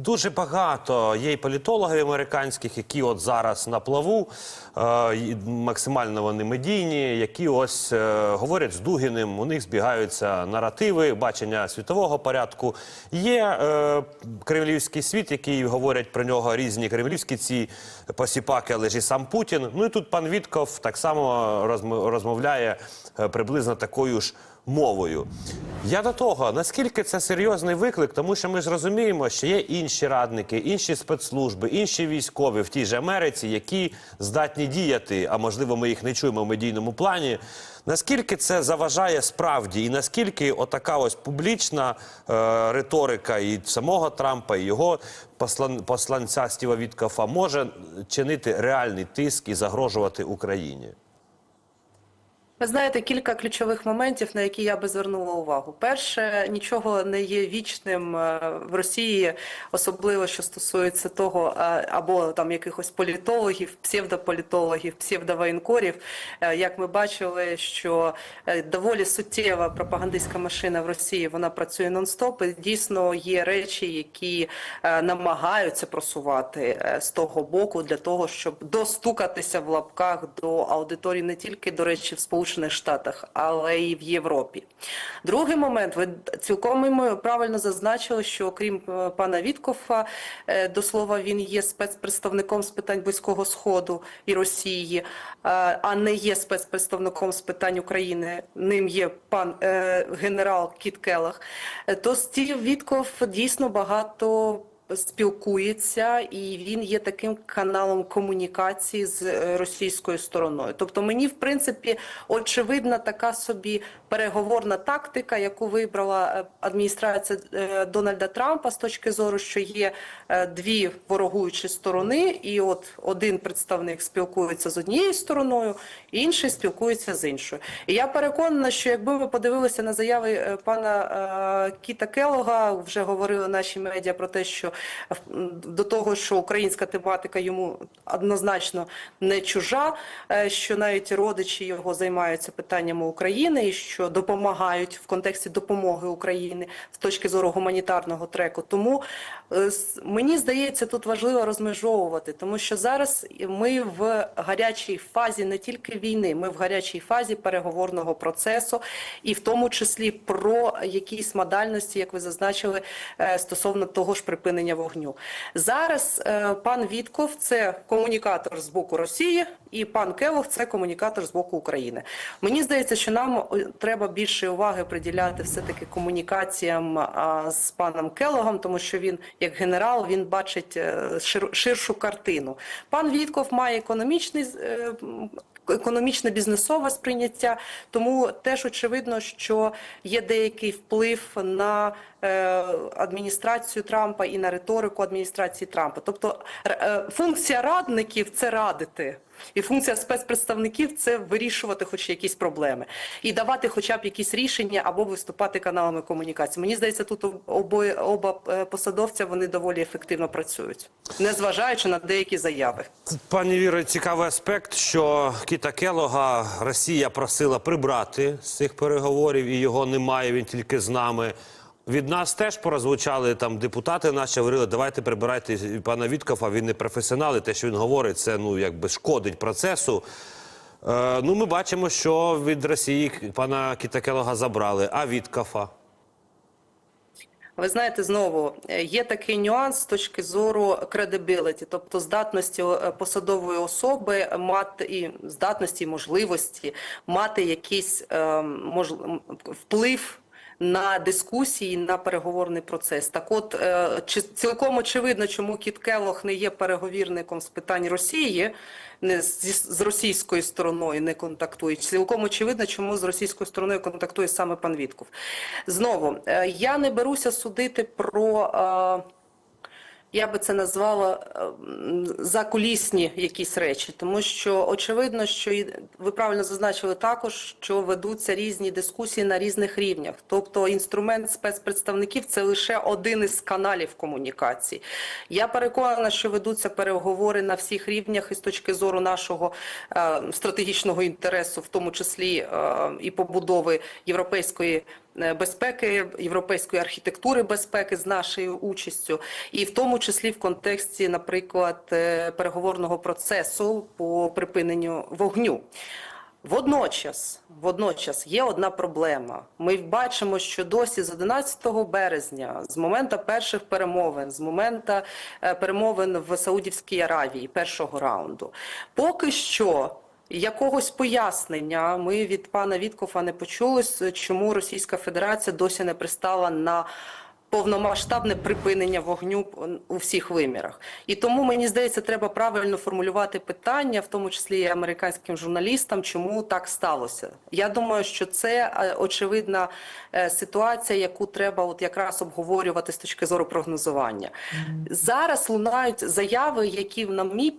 дуже багато є і політологів американських, які от зараз на плаву, е, максимально вони медійні, які ось е, говорять з Дугіним. У них збігаються наративи, бачення світового порядку. Є е, кремлівський світ, який говорять про нього різні кремлівські ці посіпаки, але ж і сам Путін. Ну і тут пан Вітков так само розм- розмовляє е, приблизно такою ж мовою. Я до того, наскільки це серйозний виклик, тому що ми ж розуміємо, що є інші радники, інші спецслужби, інші військові в тій же Америці, які здатні діяти, а можливо, ми їх не чуємо в медійному плані. Наскільки це заважає справді, і наскільки отака ось публічна е, риторика і самого Трампа, і його послан, посланця Стіва Віткафа може чинити реальний тиск і загрожувати Україні? Ви знаєте кілька ключових моментів, на які я би звернула увагу. Перше, нічого не є вічним е, в Росії, особливо що стосується того, е, або там якихось політологів, псевдополітологів, псевдовоєнкорів. Е, Як ми бачили, що доволі суттєва пропагандистська машина в Росії вона працює нон-стоп. І дійсно є речі, які намагаються просувати з того боку для того, щоб достукатися в лапках до аудиторії не тільки до речі в Сполучених Штатах, але й в Європі. Другий момент, ви цілком правильно зазначили, що окрім е, пана Віткофа, е, до слова, він є спецпредставником з питань Близького Сходу і Росії, е, а не є спецпредставником з питань України. Ним є пан генерал Кіт Келлах. Е, То Стів Вітков дійсно багато спілкується, і він є таким каналом комунікації з е, російською стороною. Тобто, мені в принципі очевидна така собі переговорна тактика, яку вибрала е, адміністрація е, Дональда Трампа з точки зору, що є е, дві ворогуючі сторони, і от один представник спілкується з однією стороною, інший спілкується з іншою. І я переконана, що якби ми подивилися на заяви пана Кіта Келога, вже говорили наші медіа про те, що до того, що українська тематика йому однозначно не чужа, що навіть родичі його займаються питаннями України і що допомагають в контексті допомоги України з точки зору гуманітарного треку. Тому е, мені здається, тут важливо розмежовувати, тому що зараз ми в гарячій фазі не тільки війни, ми в гарячій фазі переговорного процесу, і в тому числі про якісь модальності, як ви зазначили, е, стосовно того ж припинення вогню. Зараз е, пан Вітков це комунікатор з боку Росії, і пан Келох це комунікатор з боку України. Мені здається, що нам е, треба більше уваги приділяти все таки комунікаціям з паном Келогом, тому що він, як генерал, він бачить е, шир- ширшу картину. Пан Вітков має економічний е, м, економічне бізнесове сприйняття, тому теж очевидно, що є деякий вплив на адміністрацію Трампа і на риторику адміністрації Трампа. Тобто функція радників це радити. І функція спецпредставників це вирішувати хоч якісь проблеми і давати хоча б якісь рішення або виступати каналами комунікації. Мені здається, тут обоє оба е, посадовця вони доволі ефективно працюють, незважаючи на деякі заяви. Пані Віро, цікавий аспект, що Кіта Келога Росія просила прибрати з цих переговорів, і його немає. Він тільки з нами. Від нас теж порозвучали там депутати наші говорили, давайте прибирайте пана Віткофа, він не професіонал, і те, що він говорить, це ну якби шкодить процесу. Е, ну, ми бачимо, що від Росії пана Кіта Келога забрали, а Віткофа? Ви знаєте, знову е, є такий нюанс з точки зору credibility, тобто здатності е, посадової особи мати і здатності, можливості мати якийсь е, мож, вплив. На дискусії на переговорний процес. Так, от е, чи цілком очевидно, чому Кіт Келох не є переговірником з питань Росії, не з, з російською стороною не контактує. Цілком очевидно, чому з російською стороною контактує саме пан Вітков. Знову е, я не беруся судити про. Я би це назвала е, закулісні якісь речі, тому що очевидно, що ви правильно зазначили також, що ведуться різні дискусії на різних рівнях. Тобто інструмент спецпредставників це лише один із каналів комунікації. Я переконана, що ведуться переговори на всіх рівнях і з точки зору нашого е, стратегічного інтересу, в тому числі е, і побудови європейської безпеки, європейської архітектури безпеки з нашою участю, і в тому числі в контексті, наприклад, е, переговорного процесу по припиненню вогню. Водночас, водночас є одна проблема. Ми бачимо, що досі з 11 березня, з моменту перших перемовин, з моменту е, перемовин в Саудівській Аравії, першого раунду, поки що. Якогось пояснення ми від пана Віткофа не почули, чому Російська Федерація досі не пристала на повномасштабне припинення вогню у всіх вимірах. І тому мені здається, треба правильно формулювати питання, в тому числі і американським журналістам, чому так сталося. Я думаю, що це е, очевидна е, ситуація, яку треба от якраз обговорювати з точки зору прогнозування. Зараз лунають заяви, які на мій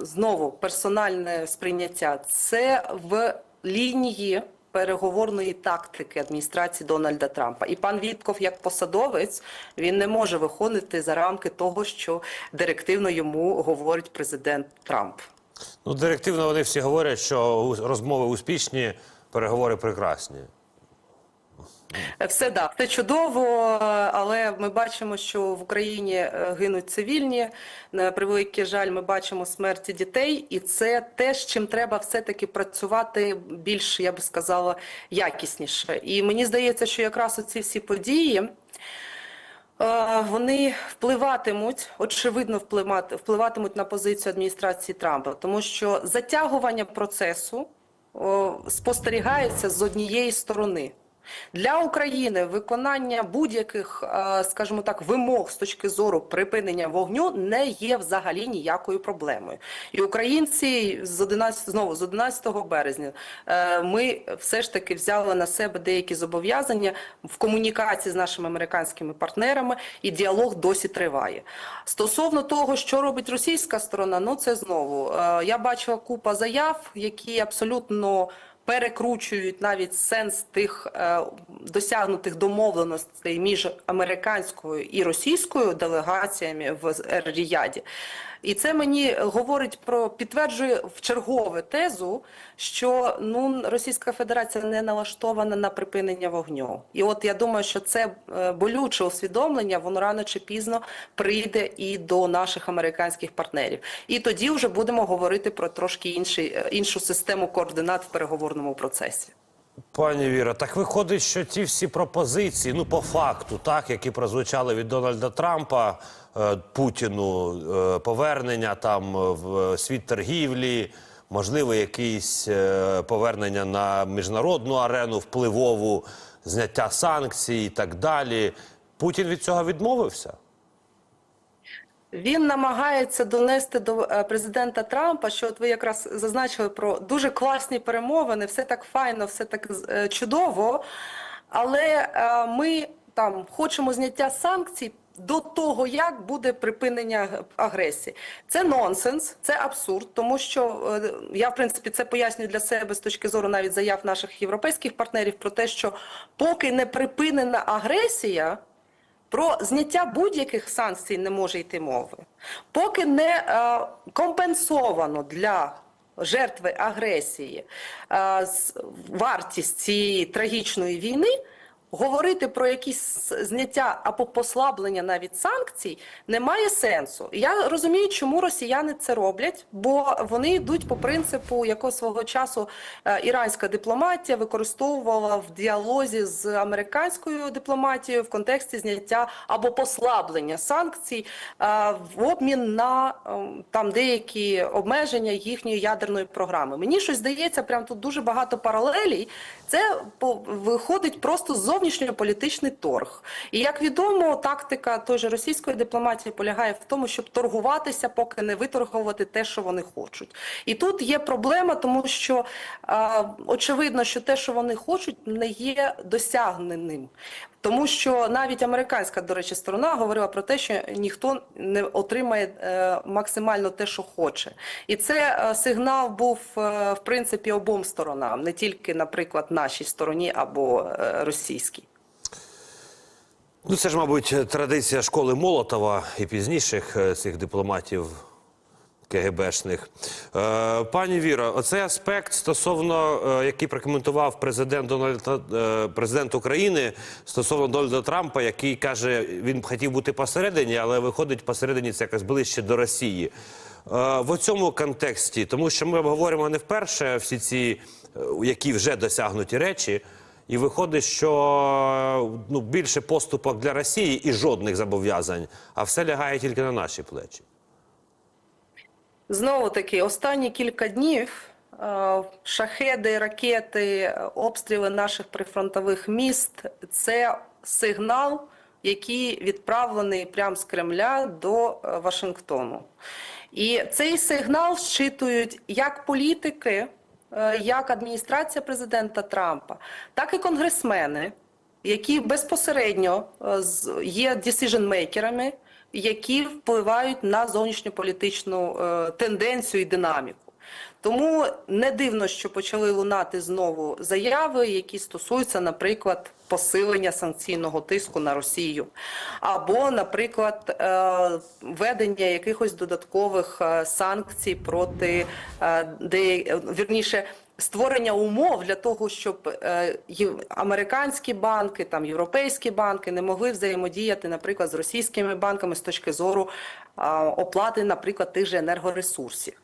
знову персональне сприйняття. Це в лінії переговорної тактики адміністрації Дональда Трампа. І пан Вітков, як посадовець, він не може виходити за рамки того, що директивно йому говорить президент Трамп. Ну, директивно вони всі говорять, що розмови успішні, переговори прекрасні. Все да, все чудово, але ми бачимо, що в Україні е, гинуть цивільні. На превеликий жаль, ми бачимо смерті дітей, і це те, з чим треба все-таки працювати більш, я би сказала, якісніше. І мені здається, що якраз оці всі події. Е, Вони впливатимуть, очевидно, впливати, впливатимуть на позицію адміністрації Трампа, тому що затягування процесу спостерігається з однієї сторони. Для України виконання будь-яких, е, скажімо так, вимог з точки зору припинення вогню не є взагалі ніякою проблемою. І українці з 11, знову з 11 березня е, ми все ж таки взяли на себе деякі зобов'язання в комунікації з нашими американськими партнерами, і діалог досі триває. Стосовно того, що робить російська сторона, ну це знову е, я бачила купа заяв, які абсолютно перекручують навіть сенс тих е, досягнутих домовленостей між американською і російською делегаціями в Ер-Ріяді. І це мені говорить про підтверджує в чергове тезу, що ну Російська Федерація не налаштована на припинення вогню. І от я думаю, що це е, болюче усвідомлення, воно рано чи пізно прийде і до наших американських партнерів. І тоді вже будемо говорити про трошки інший, е, іншу систему координат в переговорному процесі. Пані Віра, так виходить, що ті всі пропозиції, ну по факту, так, які прозвучали від Дональда Трампа е, Путіну, е, повернення там в світ торгівлі, можливо, якісь е, повернення на міжнародну арену впливову, зняття санкцій і так далі. Путін від цього відмовився. Він намагається донести до е, президента Трампа, що от ви якраз зазначили про дуже класні перемовини, все так файно, все так е, чудово. Але е, ми там хочемо зняття санкцій до того, як буде припинення агресії. Це нонсенс, це абсурд, тому що я в принципі це пояснюю для себе з точки зору навіть заяв наших європейських партнерів про те, що поки не припинена агресія. Про зняття будь-яких санкцій не може йти мови. Поки не е, компенсовано для жертви агресії е, вартість цієї трагічної війни, говорити про якісь зняття або послаблення навіть санкцій немає сенсу. Я розумію, чому росіяни це роблять, бо вони йдуть по принципу, якого свого часу е, іранська дипломатія використовувала в діалозі з американською дипломатією в контексті зняття або послаблення санкцій е, в обмін на е, там деякі обмеження їхньої ядерної програми. Мені щось здається, прям тут дуже багато паралелій. Це виходить просто зовнішньополітичний торг. І як відомо, тактика той же російської дипломатії полягає в тому, щоб торгуватися, поки не виторгувати те, що вони хочуть. І тут є проблема, тому що очевидно, що те, що вони хочуть, не є досягненим. Тому що навіть американська, до речі, сторона говорила про те, що ніхто не отримає е, максимально те, що хоче. І це е, сигнал був е, в принципі обом сторонам, не тільки, наприклад, нашій стороні або російській. Ну, це ж, мабуть, традиція школи Молотова і пізніших цих дипломатів КГБшних. Е, пані Віро, оцей аспект стосовно, е, який прокоментував президент Дональд е, президент України стосовно Дональда Трампа, який каже, він хотів бути посередині, але виходить посередині це якось ближче до Росії. В цьому контексті, тому що ми обговорюємо не вперше всі ці, які вже досягнуті речі. І виходить, що ну, більше поступок для Росії і жодних зобов'язань, а все лягає тільки на наші плечі. Знову таки, останні кілька днів е, шахеди, ракети, обстріли наших прифронтових міст це сигнал, який відправлений прямо з Кремля до е, Вашингтону. І цей сигнал зчитують як політики, е, як адміністрація президента Трампа, так і конгресмени, які безпосередньо є decision-мейкерами, які впливають на зовнішньополітичну е, тенденцію і динаміку. Тому не дивно, що почали лунати знову заяви, які стосуються, наприклад, посилення санкційного тиску на Росію, або, наприклад, е, введення якихось додаткових е, санкцій проти де вірніше. Створення умов для того, щоб е, американські банки, там європейські банки не могли взаємодіяти, наприклад, з російськими банками з точки зору оплати, наприклад, тих же енергоресурсів.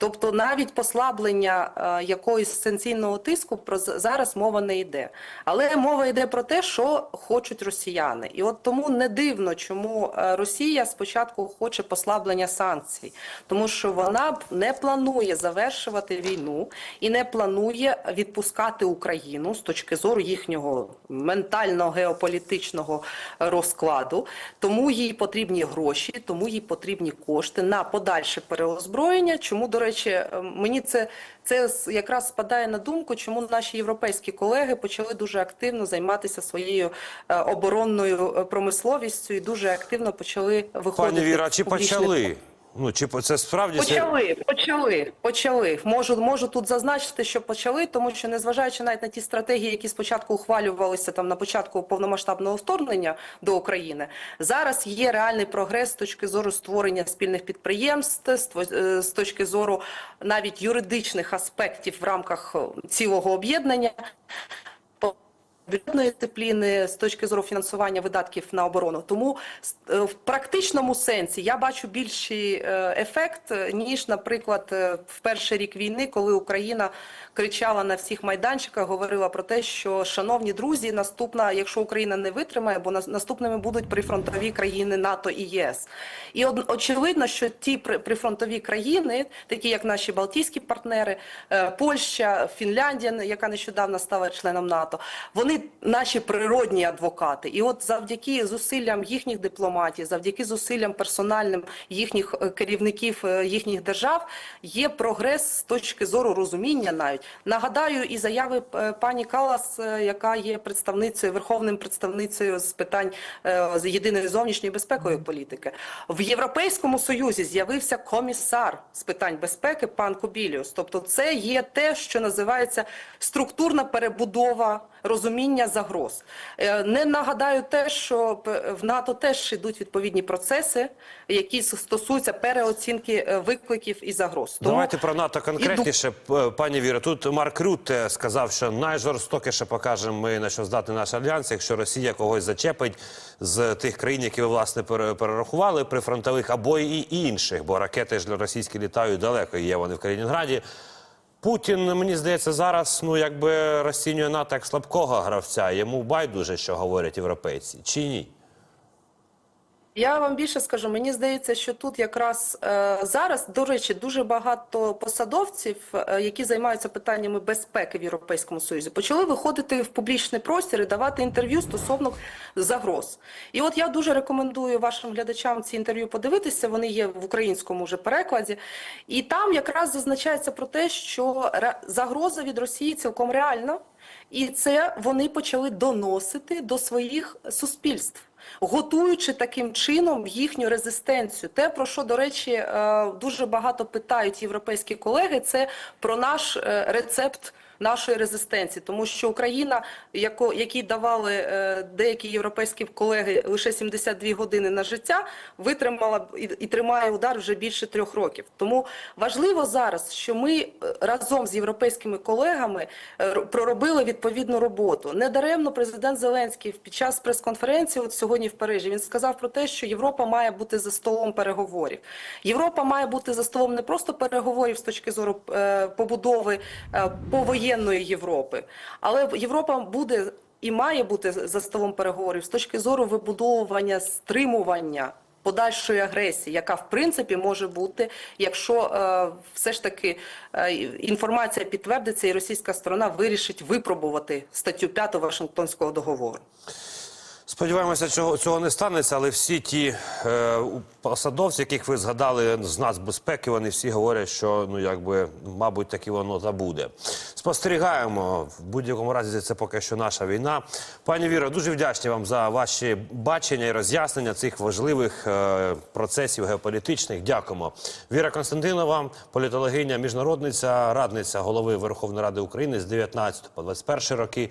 Тобто навіть послаблення е, якогось санкційного тиску про зараз мова не йде. Але мова йде про те, що хочуть росіяни. І от тому не дивно, чому е, Росія спочатку хоче послаблення санкцій, тому що вона не планує завершувати війну і не планує відпускати Україну з точки зору їхнього ментального геополітичного розкладу. Тому їй потрібні гроші, тому їй потрібні кошти на подальше переозброєння. Чому, до речі, е, мені це, це якраз спадає на думку, чому наші європейські колеги почали дуже активно займатися своєю е, оборонною е, промисловістю і дуже активно почали виходити. Пані Віра, чи почали? Ну чи це справді Почали, почали, почали. Можу, можу тут зазначити, що почали, тому що незважаючи навіть на ті стратегії, які спочатку ухвалювалися там на початку повномасштабного вторгнення до України, зараз є реальний прогрес з точки зору створення спільних підприємств, з е, точки зору навіть юридичних аспектів в рамках е, цілого об'єднання бюджетної дисципліни з точки зору фінансування видатків на оборону. Тому е, в практичному сенсі я бачу більший е, ефект е, ніж, наприклад, в перший рік війни, коли Україна кричала на всіх майданчиках, говорила про те, що шановні друзі, наступна, якщо Україна не витримає, бо нас- наступними будуть прифронтові країни НАТО і ЄС. І очевидно, що ті при- прифронтові країни, такі як наші Балтійські партнери, Польща, Фінляндія, яка нещодавно стала членом НАТО, вони наші природні адвокати. І от завдяки зусиллям їхніх дипломатів, завдяки зусиллям персональним їхніх е, керівників е, їхніх держав, є прогрес з точки зору розуміння навіть. Нагадаю, і заяви е, пані Калас, яка є представницею, верховним представницею з питань з єдиної зовнішньої безпекової політики. В Європейському Союзі з'явився комісар з питань безпеки пан Кубіліус. Тобто, це є те, що називається структурна перебудова розуміння загроз. Е, Не нагадаю те, що в НАТО теж йдуть відповідні процеси, які стосуються переоцінки е, викликів і загроз. Тому Давайте про НАТО конкретніше, П- пані Віра. Тут Марк Рютте сказав, що найжорстокіше покажемо ми на що здатний наш альянс, якщо Росія когось зачепить з тих країн, які ви власне пере- перерахували прифронтових, або і інших, бо ракети ж російські літають далеко. Є вони в Калінінграді. Путін, мені здається, зараз ну якби розцінює НАТО як слабкого гравця. Йому байдуже, що говорять європейці, чи ні? Я вам більше скажу, мені здається, що тут якраз е, зараз, до речі, дуже багато посадовців, е, які займаються питаннями безпеки в Європейському Союзі, почали виходити в публічний простір і давати інтерв'ю стосовно загроз. І от я дуже рекомендую вашим глядачам ці інтерв'ю подивитися. Вони є в українському вже перекладі, і там якраз зазначається про те, що загроза від Росії цілком реальна, і це вони почали доносити до своїх суспільств готуючи таким чином їхню резистенцію. Те, про що, до речі, е, дуже багато питають європейські колеги, це про наш е, рецепт нашої резистенції, тому що Україна, яко, якій давали е, деякі європейські колеги лише 72 години на життя, витримала і, і тримає удар вже більше трьох років. Тому важливо зараз, що ми е, разом з європейськими колегами е, проробили відповідну роботу. Недаремно президент Зеленський під час прес-конференції, от сьогодні в Парижі, він сказав про те, що Європа має бути за столом переговорів. Європа має бути за столом не просто переговорів з точки зору побудови е, повоєнної Європи, але Європа буде і має бути за столом переговорів з точки зору вибудовування стримування. Подальшої агресії, яка в принципі може бути, якщо е, все ж таки е, інформація підтвердиться, і російська сторона вирішить випробувати статтю 5 Вашингтонського договору. Сподіваємося, цього, цього не станеться, але всі ті е, посадовці, яких ви згадали з нацбезпеки, вони всі говорять, що ну якби, мабуть, таки воно забуде. Спостерігаємо в будь-якому разі. Це поки що наша війна. Пані Віро, дуже вдячні вам за ваші бачення і роз'яснення цих важливих е, процесів геополітичних. Дякуємо. Віра Константинова, політологиня, міжнародниця, радниця голови Верховної Ради України з 19 по 21 роки.